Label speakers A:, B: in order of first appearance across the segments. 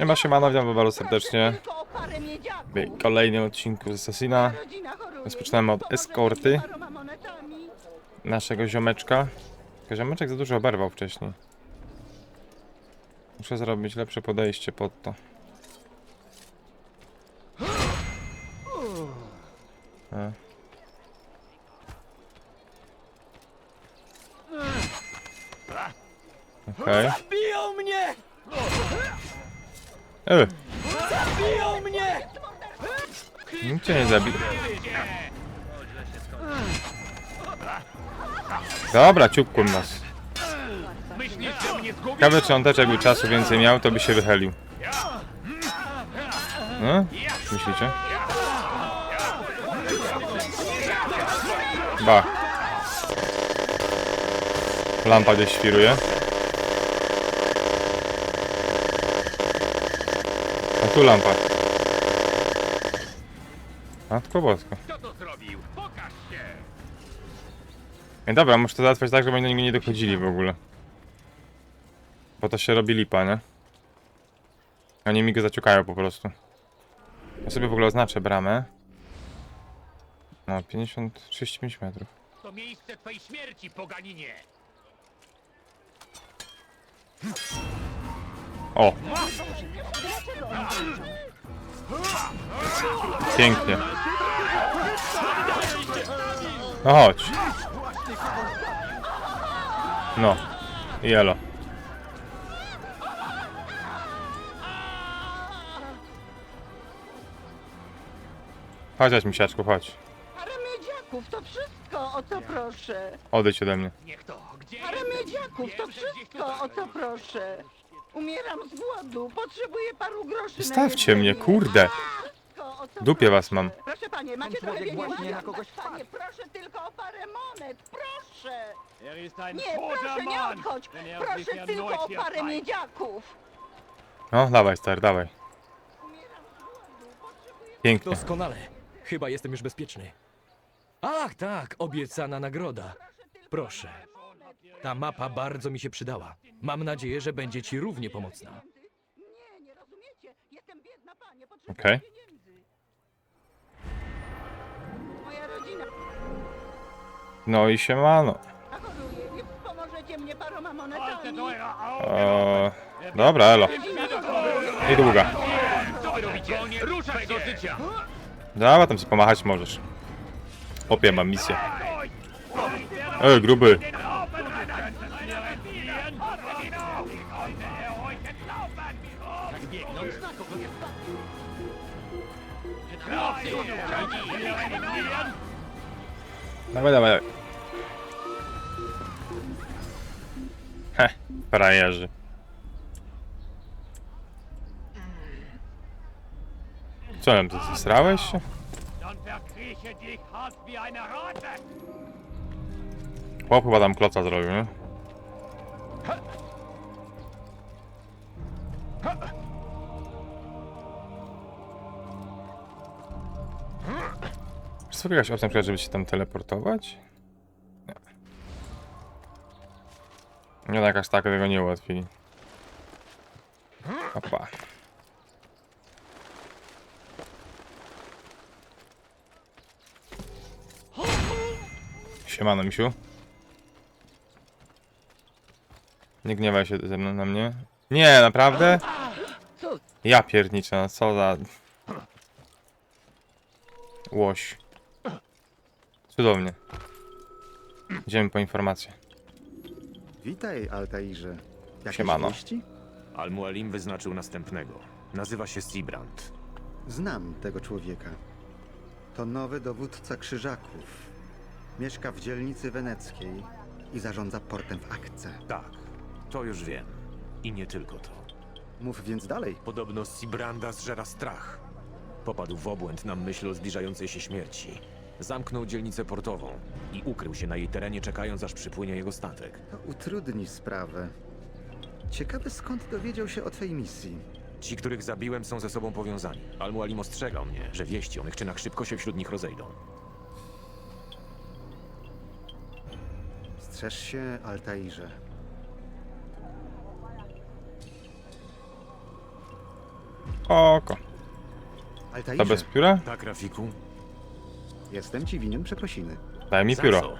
A: Nie,
B: ma się witam was bardzo serdecznie. W kolejnym odcinku z Assassina. Rozpoczynamy od eskorty. naszego ziomeczka. Tylko ziomeczek za dużo oberwał wcześniej. Muszę zrobić lepsze podejście pod to. E. Okej.
C: Mnie!
B: Okay.
C: Biją mnie!
B: Nikt cię nie zabił. Dobra, ciupkłem nas. Ciekawe, czy on też jakby czasu więcej miał, to by się wychylił. No? Myślicie? Ba. Lampa gdzieś świruje. Tu lampa. Matko bosko.
D: Kto to zrobił? Pokaż się!
B: Ej, dobra, muszę to załatwiać tak, żeby oni do niego nie dochodzili w ogóle. Bo to się robi lipa, nie? Oni mi go zaciukają po prostu. Ja sobie w ogóle oznaczę bramę. No, 50, 35 metrów.
D: To miejsce twej śmierci, poganinie!
B: O! Pięknie. No chodź. No. I elo. Chodź, chodź, misiaczku, chodź.
A: Parę miedziaków, to wszystko, o co proszę.
B: Odejdź ode mnie.
D: Niech to! Gdzie
A: Parę miedziaków, to wszystko, o co proszę. Umieram z głodu, potrzebuję paru groszy na
B: Zostawcie mnie,
A: jedzenie.
B: kurde.
A: Wszystko, o co
B: Dupie was mam.
A: Proszę panie, macie trochę
C: człowiek
A: pieniędzy?
C: właśnie na kogoś
A: Panie, proszę tylko o parę monet, proszę.
C: Er ist ein
A: Nie,
C: toter
A: proszę, nie
C: Mann,
A: odchodź.
C: wenn er sich
A: Proszę tylko o
C: hier
A: parę
C: zeigt.
A: miedziaków.
B: No, dawaj, stary, dawaj.
A: Umieram z głodu, potrzebuję...
B: Pięknie.
C: Doskonale. Chyba jestem już bezpieczny. Ach, tak, obiecana nagroda. Proszę. Ta mapa bardzo mi się przydała. Mam nadzieję, że będzie ci równie pomocna.
A: Nie, nie rozumiecie. Jestem biedna panie,
B: Okej.
A: Moja rodzina
B: No i siemano.
A: choruje, więc pomożecie mnie paroma monetami.
B: Dobra, elo. I długa. Dobra, tam sobie pomachać możesz. Opie, mam misję. Ej, gruby. Dawaj, dawaj. Heh, frajerzy. Co tam, ty zesrałeś się? Chłop chyba tam kloca zrobił, nie? Czy sobie jakaś przykład, żeby się tam teleportować? Nie. Nie, no jakaś tak tego nie ułatwili. Opa. Siemano, misiu. Nie gniewaj się ze mną na mnie. Nie, naprawdę? Ja pierniczę, no co za... Łoś. Cudownie. Idziemy po informację.
E: Witaj, Altairze. Jakieś
B: Siemano.
E: wieści?
F: Al-Mualim wyznaczył następnego. Nazywa się Sibrand.
E: Znam tego człowieka. To nowy dowódca krzyżaków. Mieszka w dzielnicy weneckiej i zarządza portem w Akce.
F: Tak, to już wiem. I nie tylko to.
E: Mów więc dalej.
F: Podobno Sibranda zżera strach. Popadł w obłęd na myśl o zbliżającej się śmierci. Zamknął dzielnicę portową i ukrył się na jej terenie, czekając aż przypłynie jego statek.
E: To utrudni sprawę. Ciekawe skąd dowiedział się o twej misji.
F: Ci, których zabiłem, są ze sobą powiązani. Al-Mualim ostrzegał mnie, że wieści o mych czynach szybko się wśród nich rozejdą.
E: Strzeż się, Altairze.
B: Oko. To
E: Altairze,
B: bez pióra?
F: Tak, Rafiku?
E: Jestem ci winien przeprosiny.
B: Daj mi
F: Za
B: pióro.
F: co?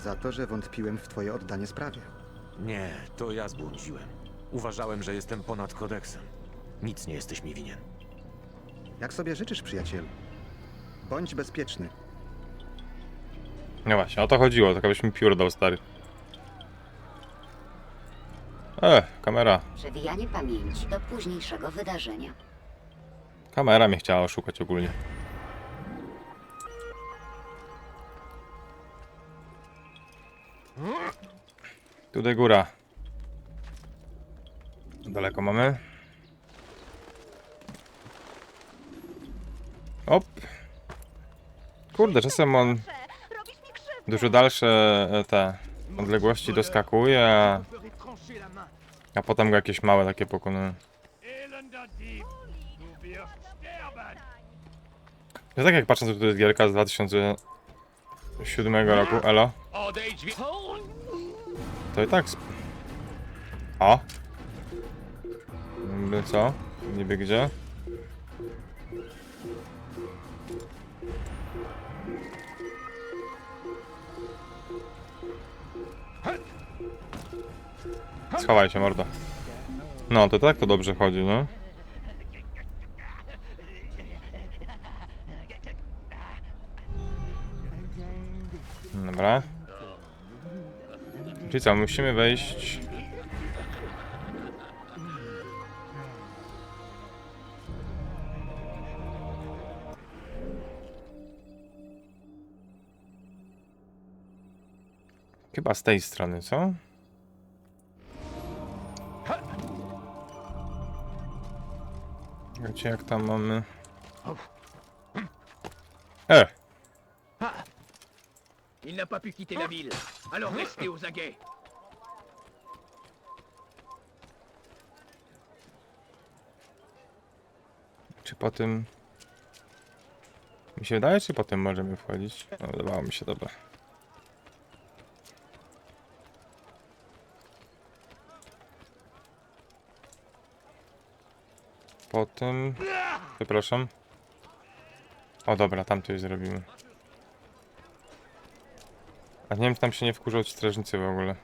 E: Za to, że wątpiłem w twoje oddanie sprawie.
F: Nie, to ja zbłądziłem. Uważałem, że jestem ponad kodeksem. Nic nie jesteś mi winien.
E: Jak sobie życzysz, przyjacielu? Bądź bezpieczny.
B: No właśnie, o to chodziło, tak abyś mi pióro dał, stary. E, kamera.
G: Przewijanie pamięci do późniejszego wydarzenia.
B: Kamera mnie chciała oszukać ogólnie. Tutaj góra. Daleko mamy. Op. Kurde, czasem on dużo dalsze e, te odległości doskakuje, a, a potem go jakieś małe takie pokonuje. Ja tak jak patrząc, to jest gierka z 2007 roku, elo. To i tak... O! Niby co? Niby gdzie? Schowaj się, mordo. No, to tak to dobrze chodzi, no. Dobra. Czyli co, musimy wejść... Chyba z tej strony, co? Wiecie jak tam mamy... E!
D: Il n'a pas pu quitter la ville, alors restez aux aguets.
B: Czy po tym... Mi się wydaje, czy po tym możemy wchodzić? No, wydawało mi się, dobra. Po tym... Przepraszam. O dobra, tam coś zrobimy. A nie wiem, czy tam się nie wkurzą ci strażnicy w ogóle.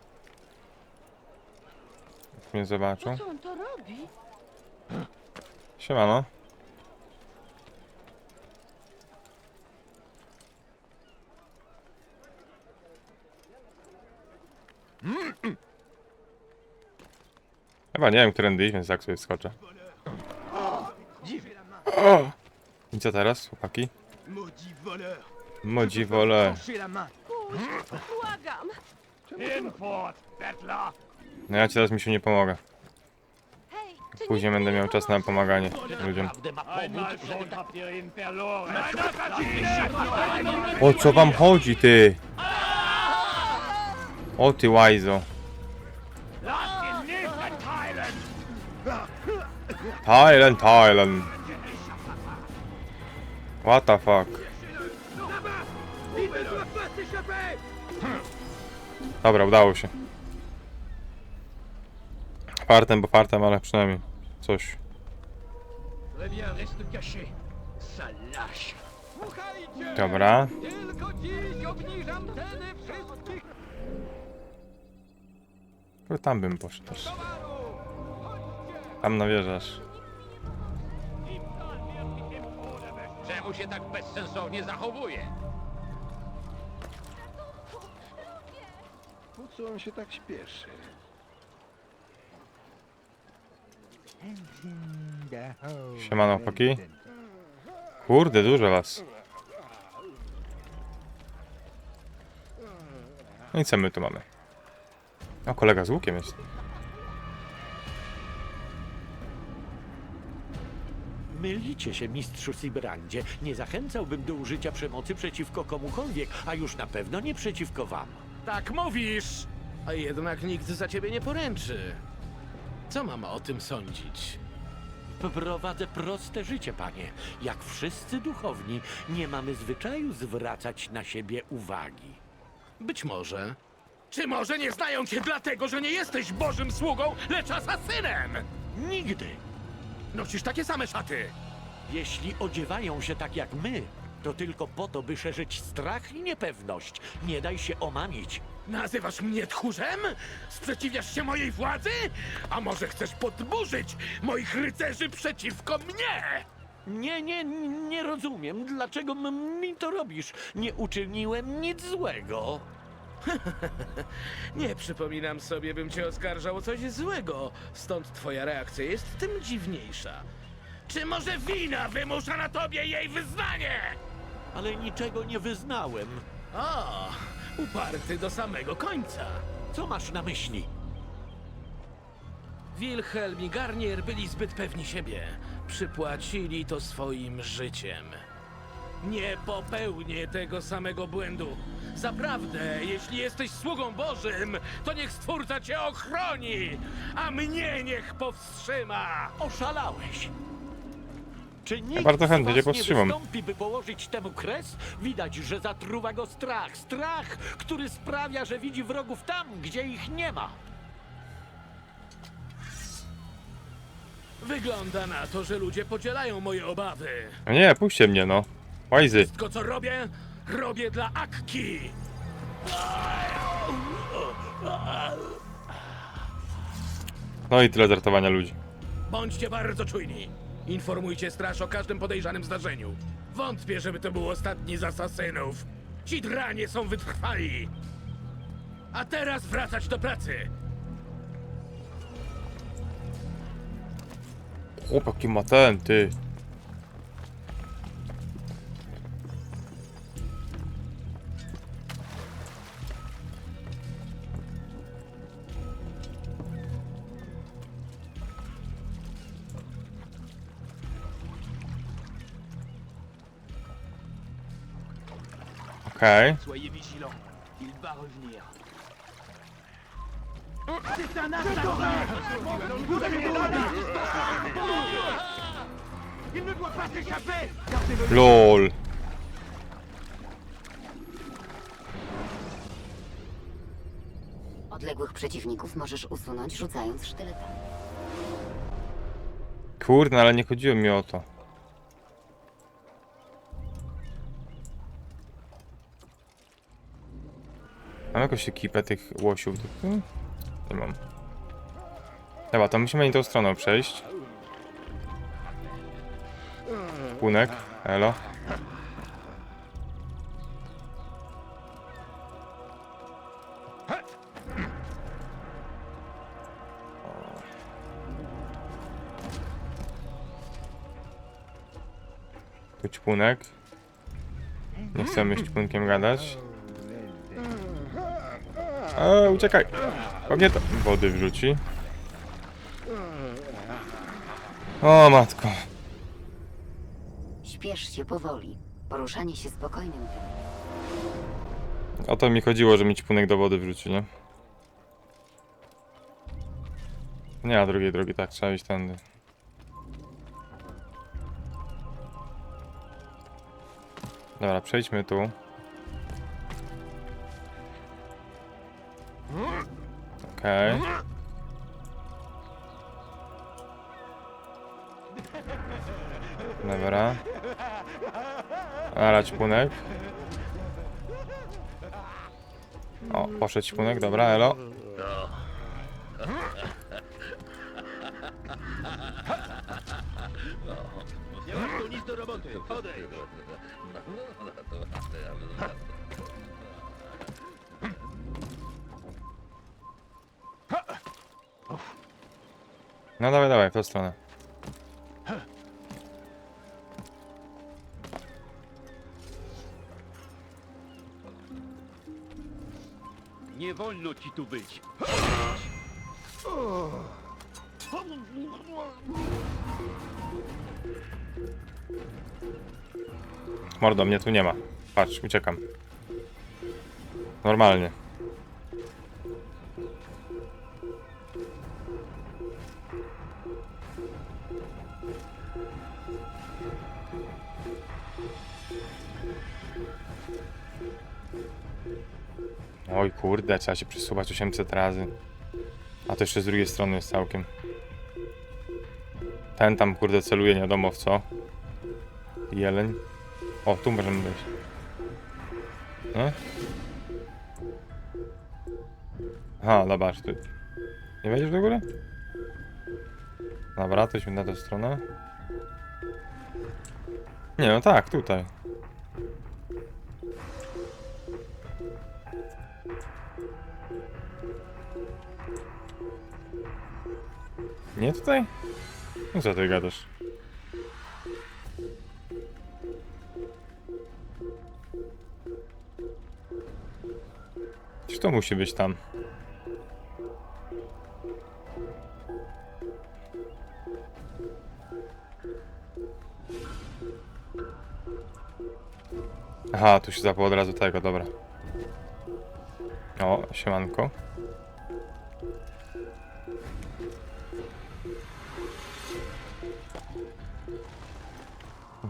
B: Jak mnie zobaczą.
A: Co on to robi?
B: Siemano. Chyba nie wiem, którędy iść, więc tak sobie skoczę. O! I co teraz, chłopaki?
D: Maudit voleur!
B: Modzi wolę.
D: Main!
A: Błagam!
D: Hinfort, Bettler!
B: No ja ci teraz mi się nie pomogę.
A: Hej, czy
B: Później
A: nikt
B: będę
A: mi nie
B: miał czas na
A: pomoże?
B: pomaganie ludziom.
D: Einmal schon habt ihr ihn verloren!
B: O co wam chodzi, ty? O ty łajzo.
D: Lasst ihn nicht entteilen!
B: Thailand, Thailand. What the fuck? Dobra, udało się. Fartem, bo fartem, ale przynajmniej coś. Dobra.
D: Tylko
B: tam bym poszedł. Tam nawierzasz.
D: Czemu się tak bezsensownie zachowuje?
H: Co on się tak śpieszy?
B: Siemano, chłopaki. Kurde, dużo was. No i co my tu mamy? O, kolega z łukiem jest.
I: Mylicie się, mistrzu Sibrandzie. Nie zachęcałbym do użycia przemocy przeciwko komukolwiek, a już na pewno nie przeciwko wam.
J: Tak mówisz! A jednak nikt za ciebie nie poręczy. Co mama o tym sądzić?
I: Prowadzę proste życie, panie. Jak wszyscy duchowni, nie mamy zwyczaju zwracać na siebie uwagi.
J: Być może. Czy może nie znają cię dlatego, że nie jesteś bożym sługą, lecz asasynem?
I: Nigdy.
J: Nosisz takie same szaty!
I: Jeśli odziewają się tak jak my, to tylko po to, by szerzyć strach i niepewność. Nie daj się omamić.
J: Nazywasz mnie tchórzem? Sprzeciwiasz się mojej władzy? A może chcesz podburzyć moich rycerzy przeciwko mnie?
I: Nie, nie, nie rozumiem, dlaczego m- mi to robisz. Nie uczyniłem nic złego.
J: Nie przypominam sobie, bym cię oskarżał o coś złego, stąd twoja reakcja jest tym dziwniejsza. Czy może wina wymusza na tobie jej wyznanie?
I: Ale niczego nie wyznałem.
J: O, uparty do samego końca.
I: Co masz na myśli?
J: Wilhelm i Garnier byli zbyt pewni siebie. Przypłacili to swoim życiem. Nie popełnię tego samego błędu. Zaprawdę, jeśli jesteś sługą Bożym, to niech Stwórca cię ochroni, a mnie niech powstrzyma.
I: Oszalałeś. Czy nikt
B: bardzo chętnie
I: z
B: cię
I: was
B: powstrzymam.
I: nie wystąpi, by położyć temu kres? Widać, że zatruwa go strach. Strach, który sprawia, że widzi wrogów tam, gdzie ich nie ma.
J: Wygląda na to, że ludzie podzielają moje obawy.
B: No nie, puśćcie mnie, no. Łajzy.
J: Wszystko, co robię, robię dla Akki.
B: No i tyle żartowania ludzi.
J: Bądźcie bardzo czujni. Informujcie straż o każdym podejrzanym zdarzeniu. Wątpię, żeby to był ostatni z asasynów. Ci dranie są wytrwali. A teraz wracać do pracy.
B: Chłopaki ma ten, ty. Okej.
D: Soyez vigilants, il va revenir.
B: LOL.
G: Odległych przeciwników możesz usunąć rzucając sztyletami.
B: Kurde, ale nie chodziło mi o to. Mam jakąś ekipę tych łosiów tu? Nie mam. Dobra, to musimy nie tą stroną przejść. Punek, elo. Tu. Nie chcemy z ćpunkiem gadać. Eee, uciekaj! To wody wrzuci. O matko.
G: Śpiesz się powoli. Poruszanie się spokojnym tempem.
B: O to mi chodziło, że mi ćpunek do wody wrzuci, nie? Nie ma drugiej drogi, tak, trzeba iść tędy. Dobra, przejdźmy tu. Okej. Dobra. Ara ćpunek. O, poszedł ćpunek, dobra, elo.
D: Nie masz tu nic do roboty, odejdź.
B: No dawaj, dawaj, w tą stronę.
D: Nie wolno ci tu być.
B: Mordo, mnie tu nie ma. Patrz, uciekam. Normalnie. Oj kurde, trzeba się przesuwać 800 razy. A to jeszcze z drugiej strony jest całkiem. Ten tam kurde celuje nie wiadomo w co. Jeleń. O, tu możemy wejść. No? Aha, ty. Nie wejdziesz do góry? Dobra, to na tę stronę. Nie, no tak, tutaj. Nie tutaj? No co ty gadasz? Czy to musi być tam? Aha, tu się zapło od razu tego, dobra. O, siemanko.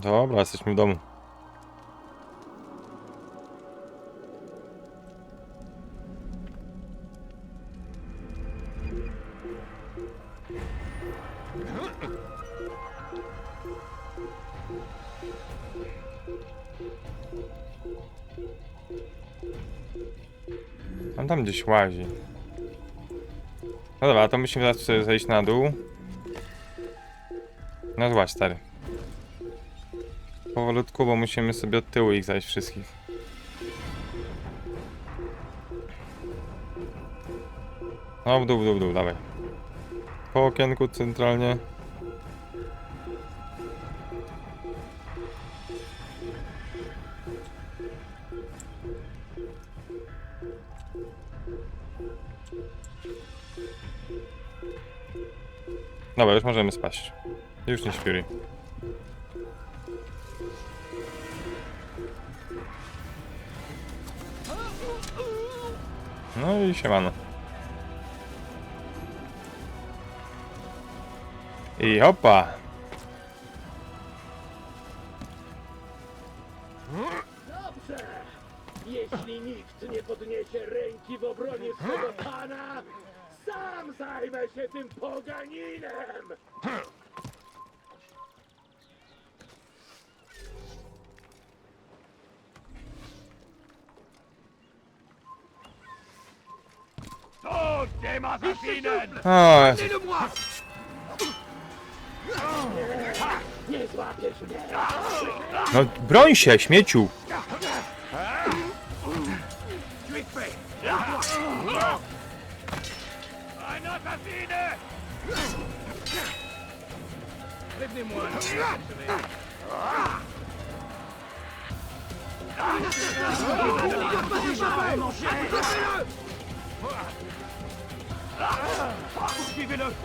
B: Dobra, jesteśmy w domu. On tam gdzieś łazi. No dobra, to musimy teraz zejść na dół. No złaź, stary. Powolutku, bo musimy sobie od tyłu ich zajść wszystkich. No w dół, w dół, w dół, dawaj. Po okienku centralnie. Dobra, już możemy spaść. Już nie śpiry. No i siemano. I hopa!
J: Dobrze! Jeśli nikt nie podniesie ręki w obronie swego pana, sam zajmę się tym poganinem! Ma zasinen!
B: O, Jezu.
J: Mnie!
B: no broń się, śmieciu!
J: Un assassine! Prévenez-moi!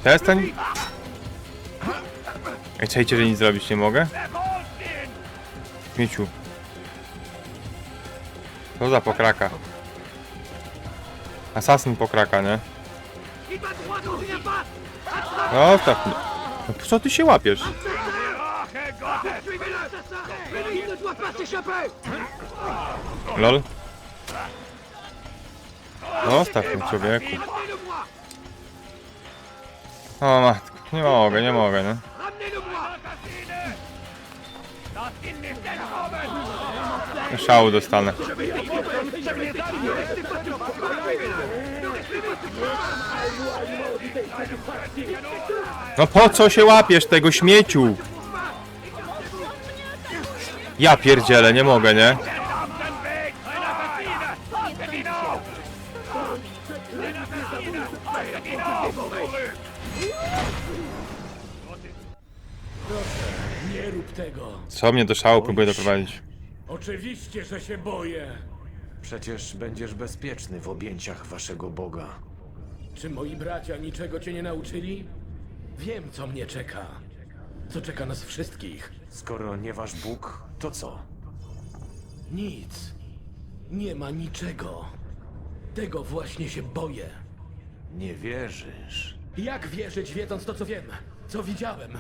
B: Przestań. Ej, czajcie, że nic zrobić nie mogę? Śmieciu. Co za pokraka? Asasyn pokraka, nie? No, tak. No, po co ty się łapiesz? Lol. Zostaw mnie, człowieku. O matko, nie mogę, nie mogę, nie? Szału dostanę. No po co się łapiesz tego śmieciu? Ja pierdzielę, nie mogę, nie?
J: Nie rób tego!
B: Co mnie do szału próbuje doprowadzić?
J: Oczywiście, że się boję!
F: Przecież będziesz bezpieczny w objęciach waszego Boga.
J: Czy moi bracia niczego cię nie nauczyli? Wiem, co mnie czeka. Co czeka nas wszystkich.
F: Skoro nie wasz Bóg, to co?
J: Nic. Nie ma niczego. Tego właśnie się boję.
F: Nie wierzysz.
J: Jak wierzyć, wiedząc to, co wiem, co widziałem?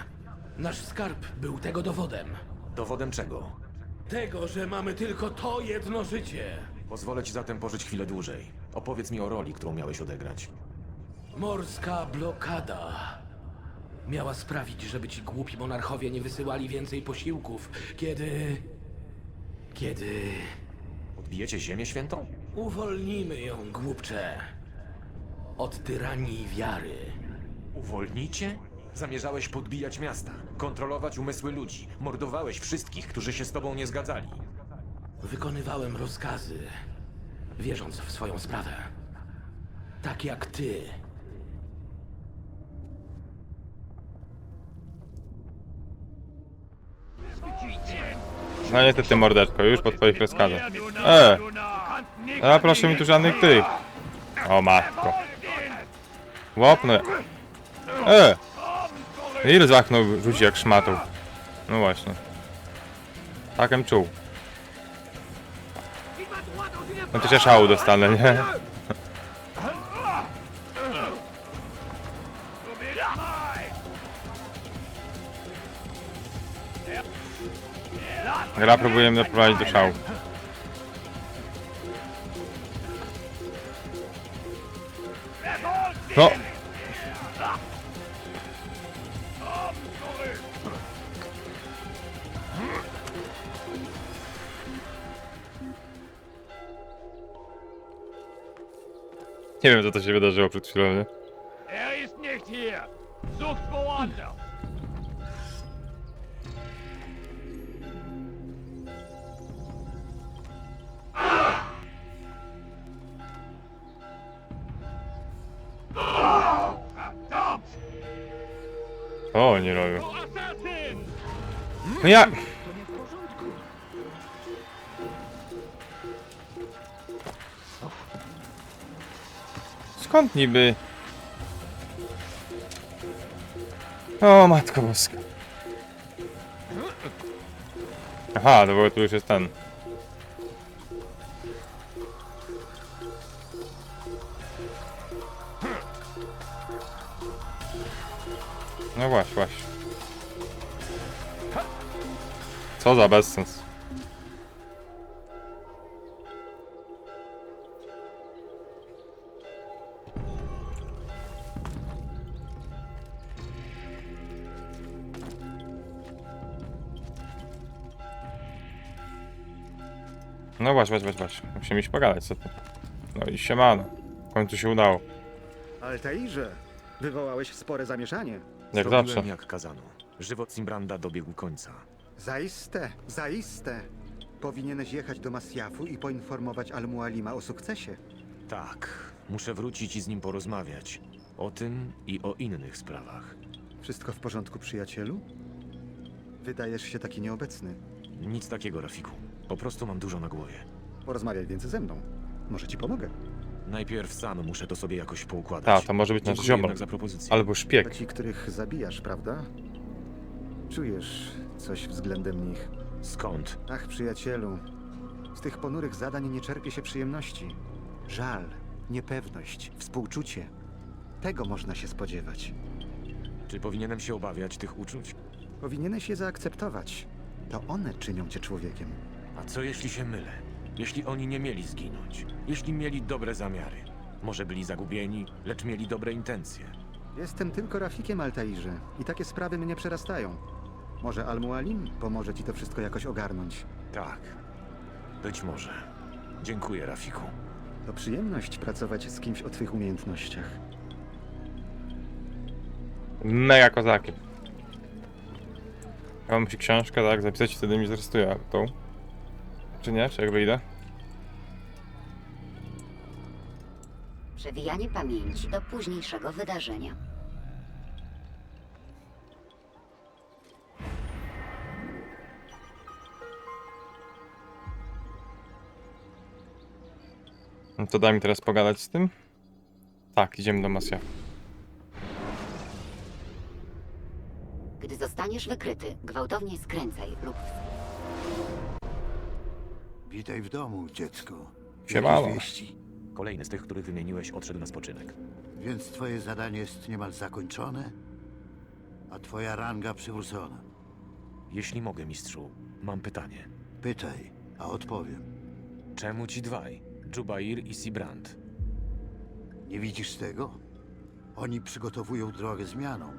J: Nasz skarb był tego dowodem.
F: Dowodem czego?
J: Tego, że mamy tylko to jedno życie.
F: Pozwolę ci zatem pożyć chwilę dłużej. Opowiedz mi o roli, którą miałeś odegrać.
J: Morska blokada. Miała sprawić, żeby ci głupi monarchowie nie wysyłali więcej posiłków, kiedy... Kiedy...
F: Odbijecie Ziemię Świętą?
J: Uwolnimy ją, głupcze. Od tyranii wiary.
F: Uwolnicie? Zamierzałeś podbijać miasta, kontrolować umysły ludzi, mordowałeś wszystkich, którzy się z tobą nie zgadzali.
J: Wykonywałem rozkazy, wierząc w swoją sprawę. Tak jak ty.
B: No niestety mordeczko, już po twoich rozkazach. E! A proszę mi tu żadnych tych. O matko. Łopnę. E! Ile zachnął rzuci jak szmatą. No właśnie. Takem czuł. No to się szału dostanę, nie? Gra próbuje mnie doprowadzić do szału. No! Nie wiem co to się wydarzyło przed chwilą, nie?
D: Er ist nicht hier. Sucht woanders.
B: O, nie robię. No ja... Skąd niby? O, matko boska. Aha, bo tu już jest ten. No właśnie, właśnie. Co za bezsens. No właśnie, właśnie, właśnie, właśnie. Musimy iść pogadać, co ty. No i siemano. W końcu się udało.
E: Altairze, wywołałeś spore zamieszanie.
B: Jak
F: Zrobiłem
B: zawsze.
F: jak kazano. Żywot Simbranda dobiegł końca.
E: Zaiste, zaiste. Powinieneś jechać do Masjafu i poinformować Al-Mualima o sukcesie.
F: Tak, muszę wrócić i z nim porozmawiać. O tym i o innych sprawach.
E: Wszystko w porządku, przyjacielu? Wydajesz się taki nieobecny.
F: Nic takiego, Rafiku. Po prostu mam dużo na głowie.
E: Porozmawiaj więc ze mną. Może ci pomogę.
F: Najpierw sam muszę to sobie jakoś poukładać.
B: Tak, to może być nasz
F: Dziękuję
B: ziomal.
F: jednak za propozycję.
B: Albo szpieg.
E: ci, których zabijasz, prawda? Czujesz coś względem nich.
F: Skąd?
E: Ach, przyjacielu, z tych ponurych zadań nie czerpie się przyjemności. Żal, niepewność, współczucie. Tego można się spodziewać.
F: Czy powinienem się obawiać tych uczuć?
E: Powinieneś je zaakceptować. To one czynią cię człowiekiem.
F: A co jeśli się mylę? Jeśli oni nie mieli zginąć? Jeśli mieli dobre zamiary? Może byli zagubieni, lecz mieli dobre intencje?
E: Jestem tylko Rafikiem Altairze i takie sprawy mnie przerastają. Może Al-Mualim pomoże ci to wszystko jakoś ogarnąć.
F: Tak. Być może. Dziękuję, Rafiku.
E: To przyjemność pracować z kimś o twych umiejętnościach.
B: Mega kozakiem. Ja mam ci książkę, tak? Zapisać wtedy mi zrestuje tą. Czy nie? Czy jak wyjdę?
G: Przewijanie pamięci do późniejszego wydarzenia.
B: No to daj mi teraz pogadać z tym. Tak, idziemy do Masja.
G: Gdy zostaniesz wykryty, gwałtownie skręcaj lub
H: Witaj w domu, dziecko.
B: Siemano.
H: Jakieś wieści?
F: Kolejny z tych, których wymieniłeś, odszedł na spoczynek.
H: Więc twoje zadanie jest niemal zakończone, a twoja ranga przywrócona.
F: Jeśli mogę, mistrzu, mam pytanie.
H: Pytaj, a odpowiem.
F: Czemu ci dwaj? Jubair i Sibrand.
H: Nie widzisz tego? Oni przygotowują drogę zmianą.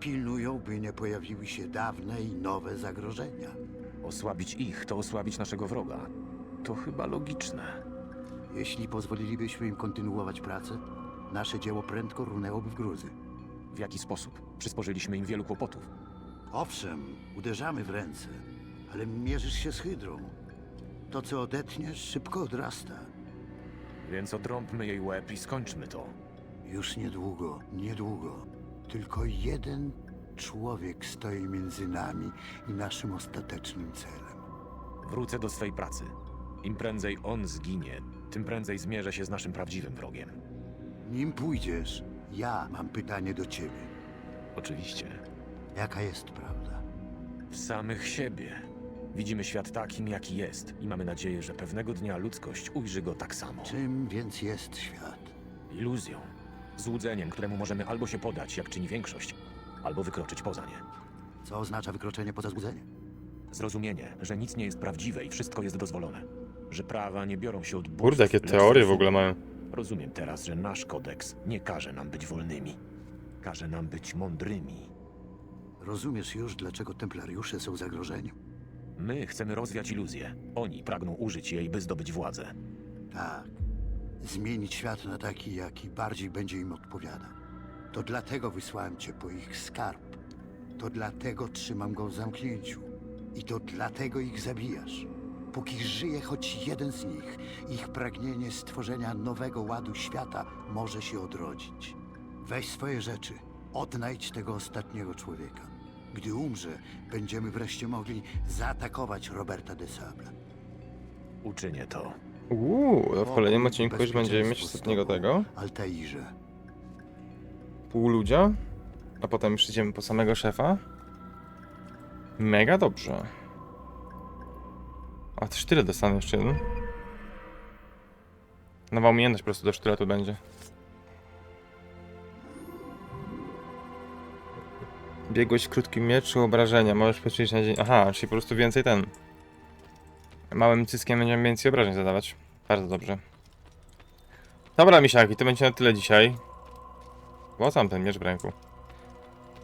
H: Pilnują, by nie pojawiły się dawne i nowe zagrożenia.
F: Osłabić ich to osłabić naszego wroga. To chyba logiczne.
H: Jeśli pozwolilibyśmy im kontynuować pracę, nasze dzieło prędko runęłoby w gruzy.
F: W jaki sposób? Przysporzyliśmy im wielu kłopotów.
H: Owszem, uderzamy w ręce, ale mierzysz się z hydrą. To, co odetniesz, szybko odrasta.
F: Więc odrąbmy jej łeb i skończmy to.
H: Już niedługo, niedługo. Tylko jeden człowiek stoi między nami i naszym ostatecznym celem.
F: Wrócę do swej pracy. Im prędzej on zginie, tym prędzej zmierzę się z naszym prawdziwym wrogiem.
H: Nim pójdziesz, ja mam pytanie do ciebie.
F: Oczywiście.
H: Jaka jest prawda?
F: W samych siebie. Widzimy świat takim, jaki jest i mamy nadzieję, że pewnego dnia ludzkość ujrzy go tak samo.
H: Czym więc jest świat?
F: Iluzją. Złudzeniem, któremu możemy albo się podać, jak czyni większość, albo wykroczyć poza nie.
H: Co oznacza wykroczenie poza zbudzenie?
F: Zrozumienie, że nic nie jest prawdziwe i wszystko jest dozwolone. Że prawa nie biorą się od bóstw,
B: Kurde, jakie
F: lecz
B: teorie w ogóle mają.
F: Rozumiem teraz, że nasz kodeks nie każe nam być wolnymi. Każe nam być mądrymi.
H: Rozumiesz już, dlaczego templariusze są zagrożeniem?
F: My chcemy rozwiać iluzję. Oni pragną użyć jej, by zdobyć władzę.
H: Tak. Zmienić świat na taki, jaki bardziej będzie im odpowiadał. To dlatego wysłałem cię po ich skarb. To dlatego trzymam go w zamknięciu. I to dlatego ich zabijasz. Póki żyje choć jeden z nich, ich pragnienie stworzenia nowego ładu świata może się odrodzić. Weź swoje rzeczy, odnajdź tego ostatniego człowieka. Gdy umrze, będziemy wreszcie mogli zaatakować Roberta de Sable.
F: Uczynię to.
B: Uuu, w kolejnym odcinku już będziemy mieć ostatniego tego.
H: Altairze.
B: Pół ludzia. A potem już po samego szefa. Mega dobrze. A też tyle dostanę jeszcze jeden. Nowa umiejętność po prostu do sztyletu będzie. Biegłość w krótkim mieczu, obrażenia. Możesz poćwiczyć na dzień. Aha, czyli po prostu więcej ten. Małym cyskiem będziemy więcej obrażeń zadawać. Bardzo dobrze. Dobra, misiaki, to będzie na tyle dzisiaj. Bo tam ten miecz w ręku.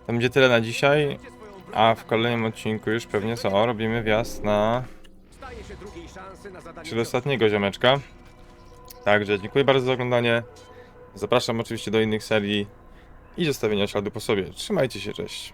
B: To będzie tyle na dzisiaj. A w kolejnym odcinku już pewnie co? Robimy wjazd na... Czyli ostatniego ziomeczka. Także dziękuję bardzo za oglądanie. Zapraszam oczywiście do innych serii i zostawienia śladu po sobie. Trzymajcie się, cześć.